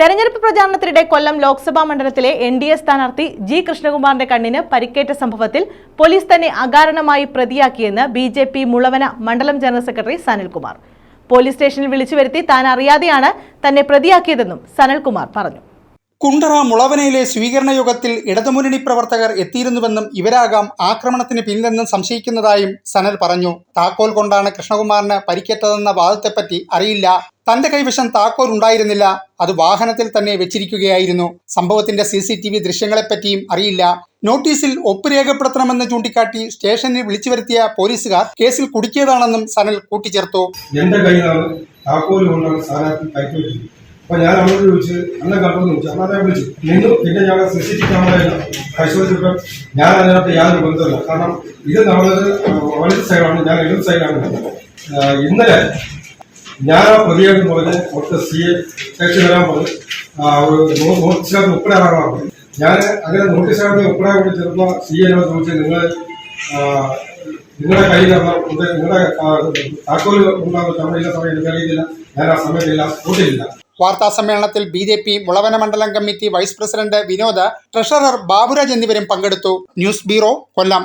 തെരഞ്ഞെടുപ്പ് പ്രചാരണത്തിനിടെ കൊല്ലം ലോക്സഭാ മണ്ഡലത്തിലെ N D A സ്ഥാനാർത്ഥി ജി കൃഷ്ണകുമാറിന്റെ കണ്ണിന് പരിക്കേറ്റ സംഭവത്തിൽ പോലീസ് തന്നെ അകാരണമായി പ്രതിയാക്കിയെന്ന് ബി ജെ പി മുളവന മണ്ഡലം ജനറൽ സെക്രട്ടറി സനൽകുമാർ. പോലീസ് സ്റ്റേഷനിൽ വിളിച്ചു വരുത്തി താൻ അറിയാതെയാണ് തന്നെ പ്രതിയാക്കിയതെന്നും സനൽകുമാർ പറഞ്ഞു. കുണ്ടറ മുളവനയിലെ സ്വീകരണ യോഗത്തിൽ ഇടതുമുന്നണി പ്രവർത്തകർ എത്തിയിരുന്നുവെന്നും ഇവരാകാം ആക്രമണത്തിന് പിന്നിലെന്നും സംശയിക്കുന്നതായും സനൽ പറഞ്ഞു. താക്കോൽ കൊണ്ടാണ് കൃഷ്ണകുമാറിന് പരിക്കേറ്റതെന്ന വാദത്തെപ്പറ്റി അറിയില്ല. തന്റെ കൈവശം താക്കോൽ ഉണ്ടായിരുന്നില്ല. അത് വാഹനത്തിൽ തന്നെ വെച്ചിരിക്കുകയായിരുന്നു. സംഭവത്തിന്റെ സി സി ടി വി ദൃശ്യങ്ങളെപ്പറ്റിയും അറിയില്ല. നോട്ടീസിൽ ഒപ്പ് രേഖപ്പെടുത്തണമെന്ന് ചൂണ്ടിക്കാട്ടി സ്റ്റേഷനിൽ വിളിച്ചു വരുത്തിയ പോലീസുകാർ കേസിൽ കുടുക്കിയതാണെന്നും സനൽ കൂട്ടിച്ചേർത്തു. അപ്പൊ ഞാൻ അവരോട് ചോദിച്ചു അന്ന് കണ്ടെന്ന് ചോദിച്ചു അന്ന് വിളിച്ചു. നിന്നും പിന്നെ ഞങ്ങൾ സി സി ടി ക്യാമറ പരിശോധിച്ചപ്പോൾ ഞാൻ അതിനകത്ത് യാതൊരു ബന്ധമില്ല കാരണം ഇത് നമ്മളത് വലത് സൈഡാണ് ഞാൻ ഇടത് സൈഡാണ് ഇന്നലെ ഞാൻ ആ പ്രതിയായിട്ട് പറഞ്ഞ് അവിടുത്തെ സി എ സ്റ്റേഷൻ വരാൻ പറഞ്ഞു നോട്ടീസിനകത്ത് ഒപ്പിടാറാണ് പറഞ്ഞു ഞാൻ അങ്ങനെ നോട്ടീസിനകത്ത് ഒപ്പിടാൻ വേണ്ടി ചെറുപ്പം സി എന്നോട് ചോദിച്ചു നിങ്ങൾ നിങ്ങളുടെ കയ്യിൽ നിങ്ങളുടെ താക്കോൽ ഉണ്ടാകുന്ന സമയമില്ല സമയം എനിക്കറിയില്ല ഞാൻ ആ സമയത്തില്ല കൂട്ടില്ല വാർത്താ സമ്മേളനത്തിൽ ബി ജെ പി മുളവന മണ്ഡലം committee vice president Vinod treasurer Baburaj എന്നിവരും പങ്കെടുത്തു. News bureau Kollam.